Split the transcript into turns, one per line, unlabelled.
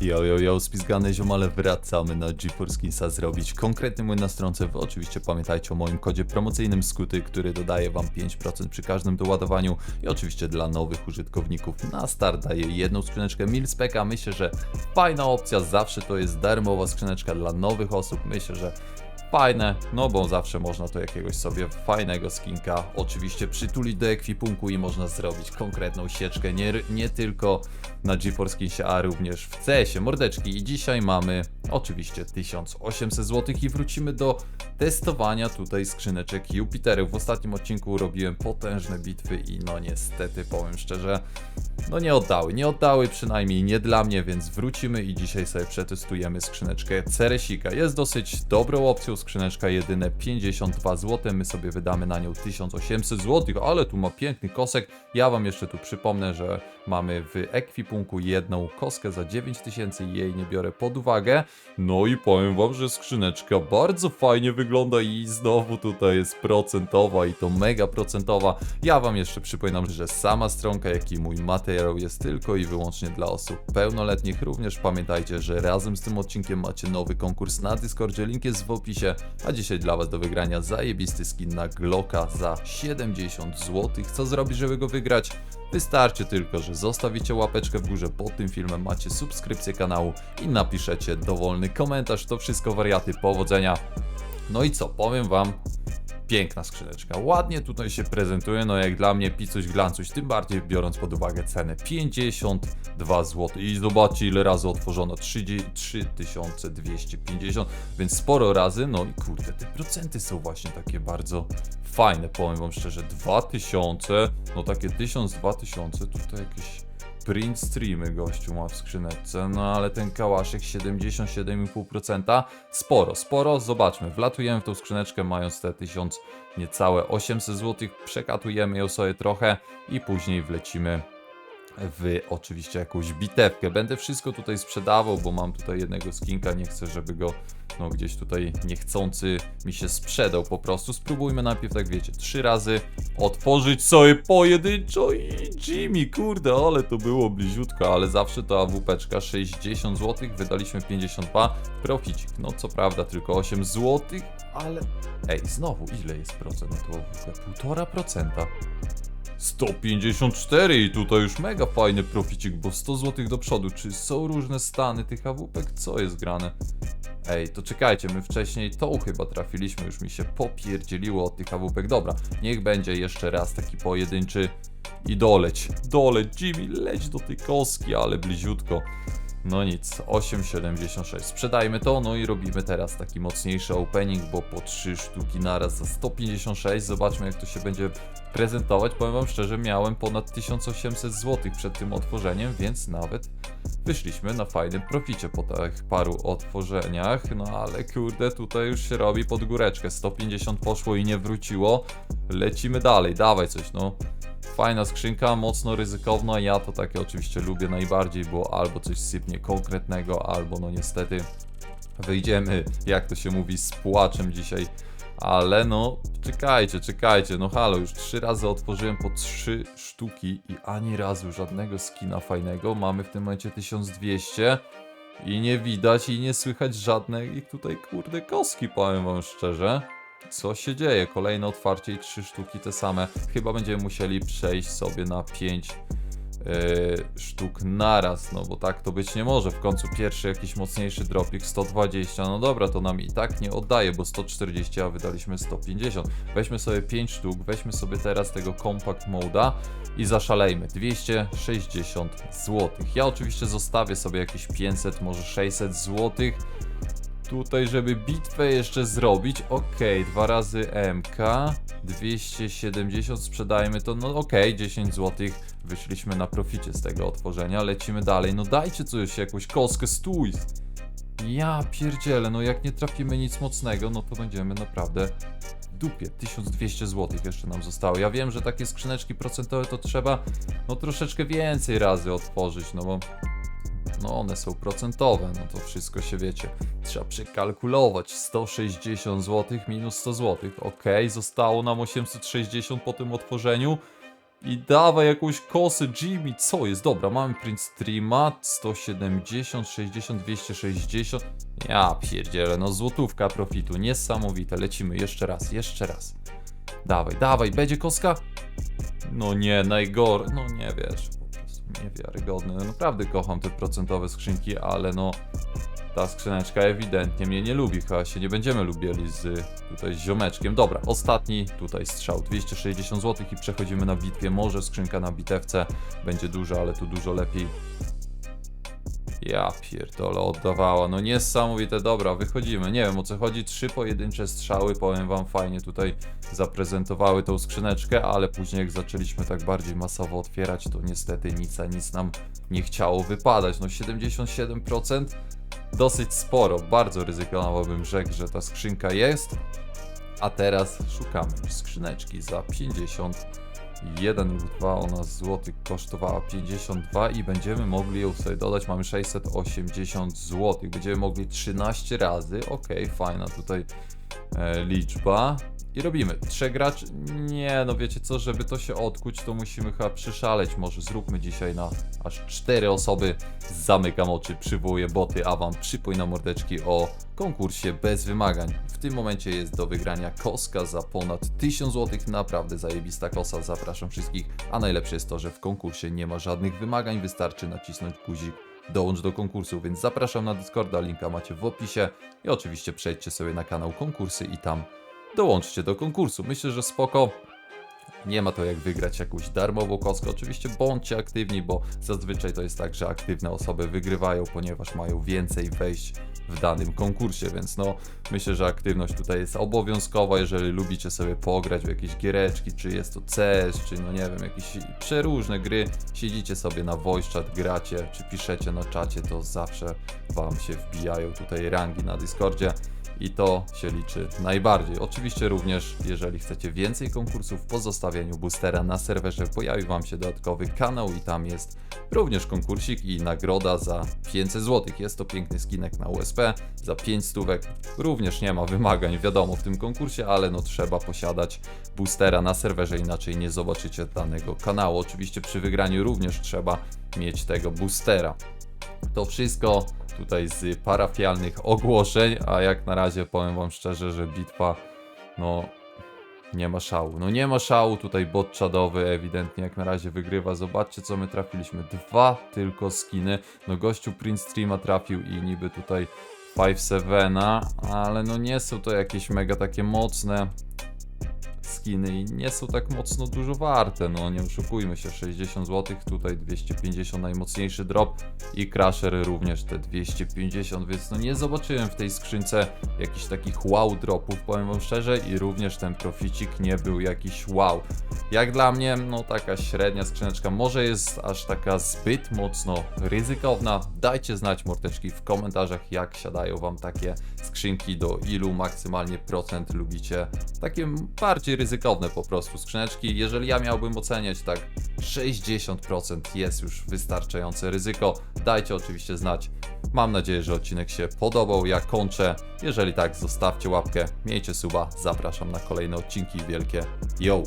Yo, yo, yo, spizgane ziomale, wracamy na GeForce Skinsa zrobić konkretny mój na stronce. Oczywiście pamiętajcie o moim kodzie promocyjnym Skuty, który dodaje wam 5% przy każdym doładowaniu i oczywiście dla nowych użytkowników na start daje jedną skrzyneczkę Milspeka. Myślę, że fajna opcja, zawsze to jest darmowa skrzyneczka dla nowych osób. Myślę, że fajne, no bo zawsze można to jakiegoś sobie fajnego skinka oczywiście przytulić do ekwipunku i można zrobić konkretną sieczkę, nie, nie tylko na GeForce Skinsie, a również w CS-ie. Mordeczki i dzisiaj mamy oczywiście 1800 zł i wrócimy do testowania tutaj skrzyneczek Jupiterów. W ostatnim odcinku robiłem potężne bitwy i no niestety powiem szczerze, no nie oddały, nie oddały przynajmniej nie dla mnie, więc wrócimy i dzisiaj sobie przetestujemy skrzyneczkę Ceresika. Jest dosyć dobrą opcją, skrzyneczka jedyne 52 zł, my sobie wydamy na nią 1800 zł, ale tu ma piękny kosek. Ja wam jeszcze tu przypomnę, że mamy w ekwipunku jedną koskę za 9000 i jej nie biorę pod uwagę. No i powiem wam, że skrzyneczka bardzo fajnie wygląda i znowu tutaj jest procentowa i to mega procentowa. Ja wam jeszcze przypominam, że sama stronka, jak i mój materiał jest tylko i wyłącznie dla osób pełnoletnich. Również pamiętajcie, że razem z tym odcinkiem macie nowy konkurs na Discordzie, link jest w opisie, a dzisiaj dla was do wygrania zajebisty skin na Glocka za 70 zł. Co zrobić, żeby go wygrać? Wystarczy tylko, że zostawicie łapeczkę w górze pod tym filmem, macie subskrypcję kanału i napiszecie dowolny komentarz. To wszystko wariaty, powodzenia. No i co, powiem wam, piękna skrzyneczka. Ładnie tutaj się prezentuje, no jak dla mnie picuś glancuś, tym bardziej biorąc pod uwagę cenę 52 zł. I zobaczcie ile razy otworzono, 30 3250, więc sporo razy, no i kurde, te procenty są właśnie takie bardzo fajne, powiem wam szczerze, 2000, no takie 1000, 2000, tutaj jakieś print streamy gościu ma w skrzyneczce, no ale ten kałaszek 77,5%, sporo, sporo, zobaczmy, wlatujemy w tą skrzyneczkę mając te 1000, niecałe 800 zł, przekatujemy ją sobie trochę i później wlecimy w oczywiście jakąś bitewkę. Będę wszystko tutaj sprzedawał, bo mam tutaj jednego skinka, nie chcę, żeby go no gdzieś tutaj niechcący mi się sprzedał po prostu. Spróbujmy najpierw, tak wiecie, trzy razy otworzyć sobie pojedynczo i Jimmy, kurde, ale to było bliziutko, ale zawsze to AWP-czka 60 zł, wydaliśmy 52, proficik, no co prawda tylko 8 zł, ale ej, znowu ile jest procent na tą AWP? 1,5%. 154 i tutaj już mega fajny proficik, bo 100 zł do przodu. Czy są różne stany tych awupek? Co jest grane? Ej, to czekajcie, my wcześniej tą chyba trafiliśmy, już mi się popierdzieliło od tych awupek. Dobra, niech będzie jeszcze raz taki pojedynczy i doleć. Doleć, Jimmy, leć do tej koski, ale bliziutko. No nic, 8,76. Sprzedajmy to, no i robimy teraz taki mocniejszy opening, bo po 3 sztuki naraz za 156. Zobaczmy jak to się będzie prezentować. Powiem wam szczerze, miałem ponad 1800 zł przed tym otworzeniem, więc nawet wyszliśmy na fajnym proficie po tych paru otworzeniach. No ale kurde, tutaj już się robi pod góreczkę. 150 poszło i nie wróciło. Lecimy dalej, dawaj coś, no. Fajna skrzynka, mocno ryzykowna. Ja to takie oczywiście lubię najbardziej, bo albo coś sypnie konkretnego, albo no niestety wyjdziemy, jak to się mówi, z płaczem dzisiaj. Ale no, czekajcie, czekajcie, no halo, już trzy razy otworzyłem po trzy sztuki i ani razu żadnego skina fajnego. Mamy w tym momencie 1200 i nie widać i nie słychać żadnej tutaj kurde koski, powiem wam szczerze. Co się dzieje? Kolejne otwarcie i trzy sztuki te same. Chyba będziemy musieli przejść sobie na 5 sztuk naraz, no bo tak to być nie może. W końcu pierwszy jakiś mocniejszy dropik 120, no dobra, to nam i tak nie oddaje, bo 140, a wydaliśmy 150. Weźmy sobie 5 sztuk, weźmy sobie teraz tego compact moda i zaszalejmy. 260 zł. Ja oczywiście zostawię sobie jakieś 500, może 600 złotych tutaj, żeby bitwę jeszcze zrobić. Ok, dwa razy MK, 270 sprzedajmy to, no ok, 10 zł. Wyszliśmy na proficie z tego otworzenia, lecimy dalej. No dajcie coś, jakąś kostkę, stój! Ja pierdzielę, no jak nie trafimy nic mocnego, no to będziemy naprawdę w dupie. 1200 zł jeszcze nam zostało. Ja wiem, że takie skrzyneczki procentowe to trzeba no troszeczkę więcej razy otworzyć, no bo no one są procentowe, no to wszystko się wiecie. Trzeba przekalkulować. 160 zł minus 100 zł. Ok, zostało nam 860 po tym otworzeniu. I dawaj jakąś kosę, Jimmy, co jest? Dobra, mamy print streama, 170, 60, 260. Ja pierdzielę, no złotówka profitu, niesamowite. Lecimy jeszcze raz, jeszcze raz. Dawaj, dawaj, będzie koska? No nie, najgor, no nie wiesz, niewiarygodne. No naprawdę kocham te procentowe skrzynki, ale no ta skrzyneczka ewidentnie mnie nie lubi, chyba się nie będziemy lubili z tutaj z ziomeczkiem. Dobra, ostatni tutaj strzał, 260 zł i przechodzimy na bitwie. Może skrzynka na bitewce będzie duża, ale tu dużo lepiej. Ja pierdolę, oddawała. No niesamowite, dobra, wychodzimy. Nie wiem o co chodzi. Trzy pojedyncze strzały, powiem wam, fajnie tutaj zaprezentowały tą skrzyneczkę, ale później jak zaczęliśmy tak bardziej masowo otwierać, to niestety nic, a nic nam nie chciało wypadać. No 77% dosyć sporo, bardzo ryzykownie bym rzekł, że ta skrzynka jest. A teraz szukamy skrzyneczki za 51 lub 2, ona złotych kosztowała 52 i będziemy mogli ją sobie dodać, mamy 680 zł, będziemy mogli 13 razy, ok, fajna tutaj e, liczba. I robimy. Trzech graczy? Nie, no wiecie co, żeby to się odkuć, to musimy chyba przyszaleć. Może zróbmy dzisiaj na aż cztery osoby. Zamykam oczy, przywołuję boty, a wam przypój mordeczki o konkursie bez wymagań. W tym momencie jest do wygrania koska za ponad 1000 zł. Naprawdę zajebista kosa, zapraszam wszystkich. A najlepsze jest to, że w konkursie nie ma żadnych wymagań, wystarczy nacisnąć guzik dołącz do konkursu, więc zapraszam na Discorda, linka macie w opisie i oczywiście przejdźcie sobie na kanał konkursy i tam dołączcie do konkursu. Myślę, że spoko. Nie ma to jak wygrać jakąś darmową kostkę. Oczywiście bądźcie aktywni, bo zazwyczaj to jest tak, że aktywne osoby wygrywają, ponieważ mają więcej wejść w danym konkursie, więc no myślę, że aktywność tutaj jest obowiązkowa, jeżeli lubicie sobie pograć w jakieś giereczki, czy jest to CS, czy no nie wiem, jakieś przeróżne gry, siedzicie sobie na voice chat, gracie, czy piszecie na czacie, to zawsze wam się wbijają tutaj rangi na Discordzie i to się liczy najbardziej. Oczywiście również, jeżeli chcecie więcej konkursów po zostawieniu boostera na serwerze, pojawi Wam się dodatkowy kanał i tam jest również konkursik i nagroda za 500 zł. Jest to piękny skinek na USP za 5 stówek. Również nie ma wymagań, wiadomo, w tym konkursie, ale no trzeba posiadać boostera na serwerze, inaczej nie zobaczycie danego kanału. Oczywiście przy wygraniu również trzeba mieć tego boostera. To wszystko tutaj z parafialnych ogłoszeń, a jak na razie powiem wam szczerze, że bitwa no nie ma szału. No nie ma szału, tutaj bot czadowy ewidentnie jak na razie wygrywa. Zobaczcie co my trafiliśmy. Dwa tylko skiny. No gościu Prince Streama trafił i niby tutaj 5-7, ale no nie są to jakieś mega takie mocne skiny i nie są tak mocno dużo warte, no nie oszukujmy się, 60 zł, tutaj 250 najmocniejszy drop i Crusher również te 250, więc no nie zobaczyłem w tej skrzynce jakichś takich wow dropów, powiem wam szczerze i również ten proficik nie był jakiś wow. Jak dla mnie, no taka średnia skrzyneczka, może jest aż taka zbyt mocno ryzykowna, dajcie znać mordeczki w komentarzach jak siadają wam takie skrzynki, do ilu maksymalnie procent lubicie takie bardziej ryzykowne po prostu skrzyneczki. Jeżeli ja miałbym oceniać tak 60% jest już wystarczające ryzyko. Dajcie oczywiście znać. Mam nadzieję, że odcinek się podobał. Ja kończę. Jeżeli tak, zostawcie łapkę, miejcie suba. Zapraszam na kolejne odcinki. Wielkie yo!